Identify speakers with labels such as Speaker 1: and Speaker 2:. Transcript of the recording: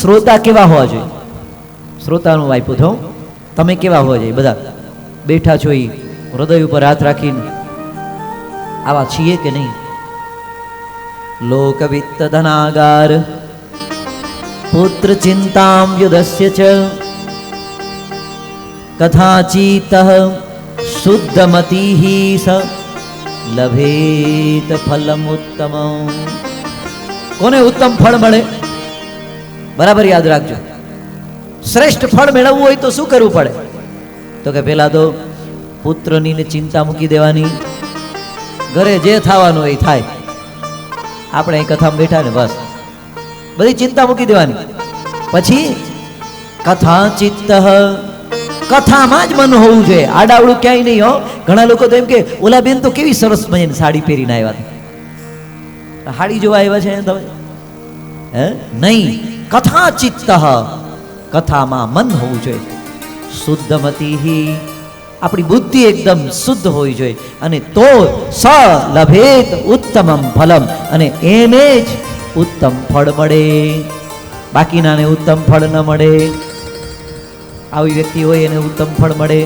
Speaker 1: શ્રોતા કેવા હોવા જોઈએ? શ્રોતાનું વાઈપું થો તમે કેવા હોવા જોઈએ? બધા બેઠા છો એ હૃદય ઉપર હાથ રાખીને. આવા છીએ કે નહીં? લોકવિત્ત ધનાગાર, પુત્ર ચિંતામ યુદસ્ય ચ, કથાચિત શુદ્ધમતી સ, લભેત ફલમ ઉત્તમ કોને ઉત્તમ ફળ મળે? બરાબર યાદ રાખજો. શ્રેષ્ઠ ફળ મેળવવું હોય તો શું કરવું પડે? તો કે પેલા તો પુત્રની ચિંતા મૂકી દેવાની. ઘરે જે થવાનું એ થાય. આપણે અહીં કથામાં બેઠા ને બસ. બધી ચિંતા મૂકી દેવાની. પછી કથા ચિત્ત કથામાં જ મન હોવું જોઈએ. આડાવડું ક્યાંય નહીં હો. ઘણા લોકો તો એમ કે ઓલા બેન તો કેવી સરસ મજાની સાડી પહેરીને આવ્યા હતા. સાડી જોવા આવ્યા છે તમે? હે? નહીં. કથા ચિત્ત કથામાં મન હોવું જોઈએ. શુદ્ધમતી આપણી બુદ્ધિ એકદમ શુદ્ધ હોવી જોઈએ. અને તો સ લભેત ઉત્તમમ ફલમ, અને એને જ ઉત્તમ ફળ મળે. બાકીનાને ઉત્તમ ફળ ન મળે. આવી વ્યક્તિ હોય એને ઉત્તમ ફળ મળે.